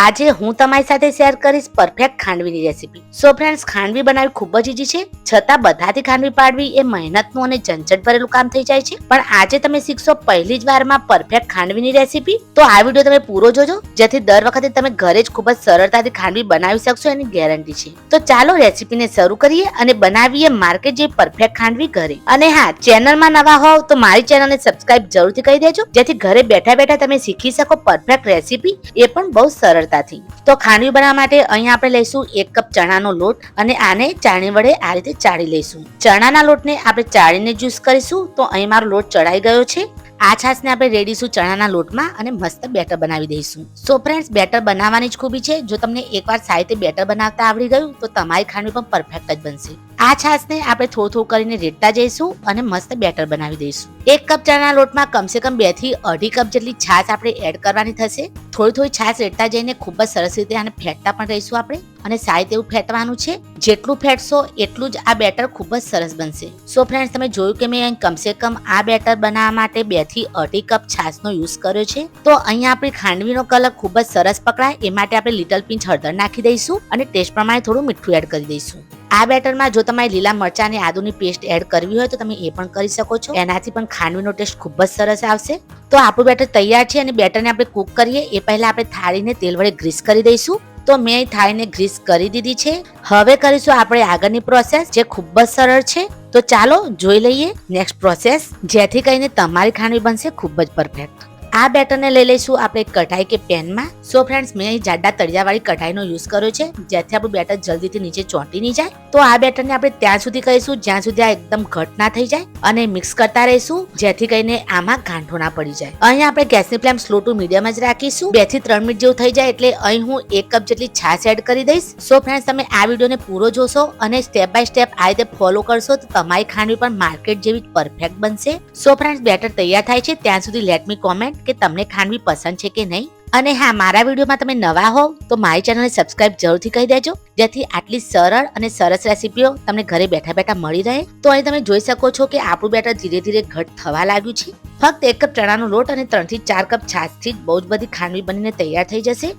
આજે હું તમારી સાથે શેર કરીશ પરફેક્ટ ખાંડવીની રેસીપી સો ફ્રેન્ડ્સ ખાંડવી બનાવવી ખૂબ જ ઈજી છે. છતાં બધાથી ખાંડવી પાડવી એ મહેનતનું અને ઝંઝટ ભરેલું કામ થઈ જાય છે. પણ આજે તમે શીખશો પહેલી જ વારમાં પરફેક્ટ ખાંડવીની રેસીપી તો આ વીડિયો તમે પૂરો જોજો, જેથી દર વખતે તમે ઘરે જ ખૂબ જ સરળતાથી ખાંડવી બનાવી શકશો એની ગેરંટી છે. તો ચાલો રેસીપીને શરૂ કરીએ અને બનાવીએ માર્કેટ જે પરફેક્ટ ખાંડવી ઘરે. અને હા ચેનલમાં નવા હોવ તો મારી ચેનલને સબસ્ક્રાઇબ જરૂરથી કરી દેજો, જેથી ઘરે બેઠા બેઠા તમે શીખી શકો પરફેક્ટ રેસીપી એ પણ બહુ સરળતાથી. તો ખાંડવી બનાવવા માટે અહીંયા આપણે લઈશું એક કપ ચણાનો લોટ અને આને ચાણી વડે આ રીતે ચાળી લઈશું. ચણાના લોટને આપણે ચાળીને જ્યુસ કરીશું, તો અહીં મારો લોટ ચડાઈ ગયો છે. આ છાશને આપણે રેડીશું ચણાના લોટમાં અને મસ્ત બેટર બનાવી દઈશું. સો ફ્રેન્ડ્સ બેટર બનાવવાની જ ખૂબી છે. જો તમને એકવાર રીતે બેટર બનાવતા આવડી ગયું, તો તમારી ખાંડવી પણ પરફેક્ટ જ બનશે. આ છાશને આપણે થોડું થોડું કરીને રેડતા જઈશું અને મસ્ત બેટર બનાવી દઈશું. એક કપ ચણાના લોટમાં કમસે કમ બેથી અઢી કપ જેટલી છાશ આપણે એડ કરવાની થશે. થોડી થોડી છાશ રેડતા જઈને ખૂબ જ સરસ રીતે આને ફેટતા પણ રહીશું આપણે. અને સાઈડ એવું ફેટવાનું છે? જેટલું ફેટશો, એટલું જ આ બેટર ખૂબ જ સરસ બનશે. સો ફ્રેન્ડ્સ તમે જોયું કે મેં અહીં કમસે કમ આ બેટર બનાવવા માટે બેથી અઢી કપ છાશનો યુઝ કર્યો છે? તો અહીંયા આપણી ખાંડવીનો કલર ખૂબ જ સરસ પકડાય, એ માટે આપણે લિટલ પિંચ હળદર નાખી દઈશું અને ટેસ્ટ પ્રમાણે થોડું મીઠું એડ કરી દઈશું. આ બેટરમાં જો તમારે લીલા મરચા અને આદુની પેસ્ટ એડ કરવી હોય તો તમે એ પણ કરી શકો છો. એનાથી પણ ખાંડવીનો ટેસ્ટ ખૂબ જ સરસ આવશે. તો આપણું બેટર તૈયાર છે અને બેટરને આપણે કુક કરીએ, એ પહેલા આપણે થાળીને તેલ વડે ગ્રીસ કરી દઈશું. તો મેં થાઈને ગ્રીસ કરી દીધી છે. હવે કરીશું આપણે આગળની પ્રોસેસ, જે ખૂબ જ સરળ છે. તો ચાલો જોઈ લઈએ નેક્સ્ટ પ્રોસેસ, જેથી કરીને તમારી ખાંડવી બનશે ખૂબ જ પરફેક્ટ. આ બેટરને લઈ લઈશું આપણે કઢાઈ કે પેનમાં. સો ફ્રેન્ડ્સ મેં અહીં જાડા તળિયાવાળી કઢાઈનો યુઝ કર્યો છે, જેથી આપણું બેટર જલ્દીથી નીચે ચોંટી નહીં જાય. તો આ બેટરને આપણે ત્યાં સુધી કહીશું, જ્યાં સુધી આ એકદમ ઘટ ના થઈ જાય, અને મિક્સ કરતા રહીશું, જેથી કરીને આમાં ગાંઠો ના પડી જાય. અહીંયા આપણે ગેસની ફ્લેમ સ્લો ટુ મીડિયમ જ રાખીશું. બેથી ત્રણ મિનિટ જેવું થઈ જાય એટલે અહીં હું એક કપ જેટલી છાશ એડ કરી દઈશ. સો ફ્રેન્ડ્સ તમે આ વિડીયોને પૂરો જોશો અને સ્ટેપ બાય સ્ટેપ આ રીતે ફોલો કરશો તો તમારી ખાંડવી પણ માર્કેટ જેવી પરફેક્ટ બનશે. સો ફ્રેન્ડ્સ બેટર તૈયાર થાય છે. ત્યાં સુધી લેટ મી કોમેન્ટ કે તમને ખાંડવી પસંદ છે કે નહીં? અને હા, મારા વિડીયોમાં તમે નવા હોવ, તો મારી ચેનલને સબસ્ક્રાઇબ જરૂરથી કરી દેજો, જેથી આટલી સરળ અને સરસ રેસીપીઓ તમને ઘરે બેઠા બેઠા મળી રહે. તો અહીં તમે જોઈ શકો છો કે આપણું બેટર ધીરે ધીરે ઘટ થવા લાગ્યું છે. ફક્ત એક કપ ચણાનો લોટ અને ત્રણથી ચાર કપ છાશથી જ બહુ જ બધી ખાંડવી બનીને તૈયાર થઈ જશે.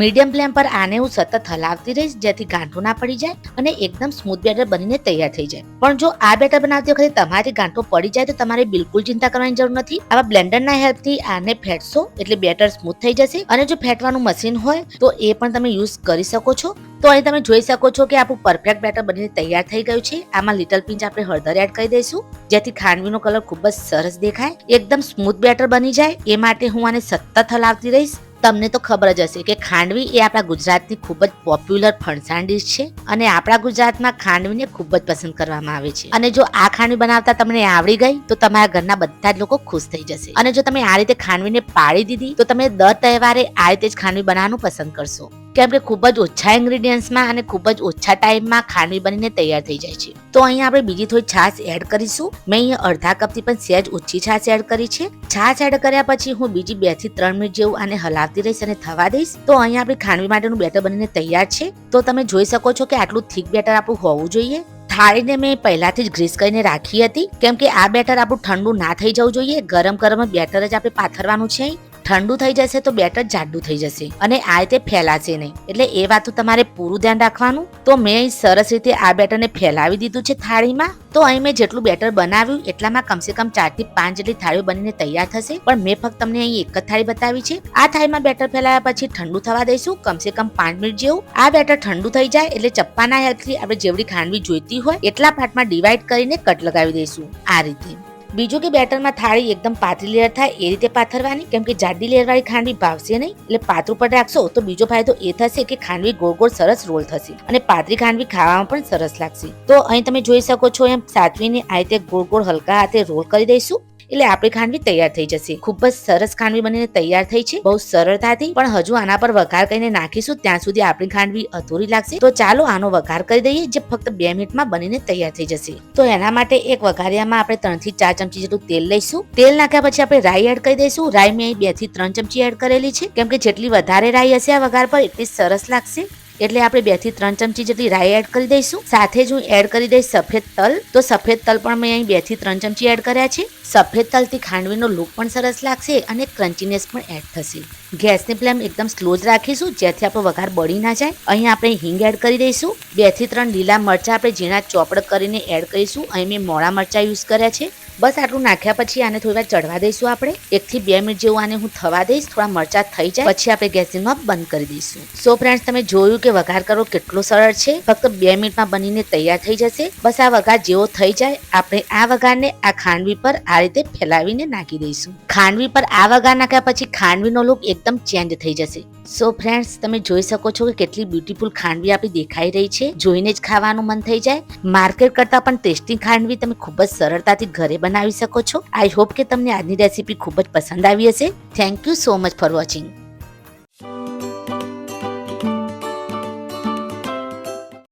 મીડિયમ ફ્લેમ પર આને હું સતત હલાવતી રહીશ, જેથી ગાંઠો ના પડી જાય અને એકદમ સ્મૂથ બેટર બનીને તૈયાર થઈ જાય. પણ જો આ બેટર બનાવતી વખતે તમારી ગાંઠો પડી જાય તો તમારે બિલકુલ ચિંતા કરવાની જરૂર નથી. આવા બ્લેન્ડરના હેલ્પથી આને ફેટશો, એટલે બેટર સ્મૂથ થઈ જશે. અને જો ફેટવાનું મશીન હોય, તો એ પણ તમે યુઝ કરી શકો છો. તો અહીં તમે જોઈ શકો છો કે આપણું પરફેક્ટ બેટર બનીને તૈયાર થઈ ગયું છે. આમાં લિટલ પિંચ આપણે હળદર એડ કરી દઈશું, જેથી ખાંડવીનો કલર ખૂબ જ સરસ દેખાય. એકદમ સ્મૂથ બેટર બની જાય. એ માટે હું આને સતત હલાવતી રહીશ. તમને તો ખબર જ હશે કે ખાંડવી એ આપણા ગુજરાતની ખૂબ જ પોપ્યુલર ફણસાણ ડીશ છે અને આપણા ગુજરાતમાં ખાંડવીને ખૂબ જ પસંદ કરવામાં આવે છે. અને જો આ ખાંડવી બનાવતા તમને આવડી ગઈ, તો તમારા ઘરના બધા જ લોકો ખુશ થઈ જશે. અને જો તમે આ રીતે ખાંડવીને પાડી દીધી, તો તમે દર તહેવારે આ રીતે જ ખાંડવી બનાવવાનું પસંદ કરશો. કેમ કે ખૂબ જ ઓછા ઇન્ગ્રીડિયન્ટ્સમાં અને ખૂબ જ ઓછા ટાઈમમાં ખાંડવી બનીને તૈયાર થઈ જાય છે. તો અહીંયા આપણે બીજી થોડી છાશ એડ કરીશું. મેં અહીંયા અડધા કપથી પણ સહેજ ઓછી છાશ એડ કરી છે. છાશ એડ કર્યા પછી હું બીજી બેથી ત્રણ મિનિટ જેવું આને હલાવતી રહીશ અને થવા દઈશ. તો અહીંયા આપણી ખાંડવી માટેનું બેટર બનીને તૈયાર છે. તો તમે જોઈ શકો છો કે આટલું થીક બેટર આપણું હોવું જોઈએ. થાળીને મેં પહેલાથી જ ગ્રીસ કરીને રાખી હતી. કેમ કે આ બેટર આપણું ઠંડુ ના થઈ જવું જોઈએ. ગરમ ગરમ બેટર જ આપણે પાથરવાનું છે ઠંડુ થઈ જશે તો બેટર જાડું થઈ જશે. અને આ રીતે ફેલાશે નહીં. એટલે એ વાતનું તમારે પૂરું ધ્યાન રાખવાનું. તો મેં સરસ રીતે આ બેટરને ફેલાવી દીધું છે થાળીમાં. તો અહીં મેં જેટલું બેટર બનાવ્યું એટલામાં કમસે કમ ચારથી પાંચ જેટલી થાળીઓ બનીને તૈયાર થશે. પણ મેં ફક્ત તમને અહીં એક જ થાળી બતાવી છે. આ થાળીમાં બેટર ફેલાયા પછી ઠંડુ થવા દઈશું. કમસે કમ પાંચ મિનિટ જેવું. આ બેટર ઠંડુ થઈ જાય એટલે ચપ્પાના હેલ્પથી આપણે જેવડી ખાંડવી જોઈતી હોય એટલા પાર્ટમાં ડિવાઈડ કરીને કટ લગાવી દઈશું. આ રીતે. બીજું કે બેટરમાં થાળી એકદમ પાતળી લેયર થાય, એ રીતે પાથરવાની, કેમ કે જાડી લેયર વાળી ખાંડવી ભાવશે નહીં, એટલે પાતળું પર રાખશો તો બીજો ફાયદો એ થશે કે ખાંડવી ગોળ ગોળ સરસ રોલ થશે અને પાતળી ખાંડવી ખાવામાં પણ સરસ લાગશે. તો અહીં તમે જોઈ શકો છો એમ સાચવીને આ રીતે ગોળ ગોળ હલકા હાથે રોલ કરી દઈશું. એટલે આપણી ખાંડવી તૈયાર થઈ જશે. ખૂબ જ સરસ ખાંડવી બનીને તૈયાર થઈ છે. બહુ સરળતાથી, પણ હજુ આના પર વઘાર કરીને નાખીશું, ત્યાં સુધી આપણી ખાંડવી અધૂરી લાગશે. તો ચાલો આનો વઘાર કરી દઈએ, જે ફક્ત બે મિનિટમાં બનીને તૈયાર થઈ જશે. તો એના માટે એક વઘારિયામાં આપણે ત્રણથી ચાર ચમચી જેટલું તેલ લઈશું. તેલ નાખ્યા પછી આપણે રાઈ એડ કરી દઈશું. રાઈ મેં બેથી ત્રણ ચમચી એડ કરેલી છે. કેમ કે જેટલી વધારે રાઈ હશે આ વઘાર પર, એટલી સરસ લાગશે. એટલે આપણે બેથી ત્રણ ચમચી જેટલી રાઈ એડ કરી દઈશું. સાથે જ હું એડ કરી દઈશ સફેદ તલ. તો સફેદ તલ પણ મેં અહીં બેથી ત્રણ ચમચી એડ કર્યા છે. સફેદ તલથી ખાંડવીનો લુક પણ સરસ લાગશે અને ક્રન્ચીનેસ પણ એડ થશે. ગેસની ફ્લેમ એકદમ સ્લો જ રાખીશું, જેથી આપણો વઘાર બળી ના જાય. અહીં આપણે હિંગ એડ કરી દઈશું. બેથી ત્રણ લીલા મરચાં આપણે ઝીણા ચોપડ કરીને એડ કરીશું. અહીં મેં મોળા મરચાં યુઝ કર્યા છે. બસ આટલું નાખ્યા પછી આને થોડી વાર ચડવા દઈશું આપણે. એકથી બે મિનિટ જેવું આને હું થવા દઈશ. થોડા મરચાં થઈ જાય. પછી આપણે ગેસની નોબ બંધ કરી દઈશું. સો ફ્રેન્ડ્સ તમે જોયું કે વઘાર કરવો કેટલો સરળ છે? ફક્ત બે મિનિટમાં બનીને તૈયાર થઈ જશે. બસ આ વઘાર જેવો થઈ જાય. આપણે આ વઘારને આ ખાંડવી પર આ રીતે ફેલાવીને નાખી દઈશું. ખાંડવી પર આ વઘાર નાખ્યા પછી ખાંડવીનો લુક એકદમ ચેન્જ થઈ જશે. સો ફ્રેન્ડ્સ તમે જોઈ શકો છો કે કેટલી બ્યુટીફુલ ખાંડવી આપણી દેખાઈ રહી છે. જોઈને જ ખાવાનું મન થઈ જાય. માર્કેટ કરતાં પણ ટેસ્ટી ખાંડવી તમે ખૂબ જ સરળતાથી ઘરે બનાવી શકો છો. આઈ હોપ કે તમને આજની રેસીપી ખૂબ જ પસંદ આવી હશે. Thank you so much for watching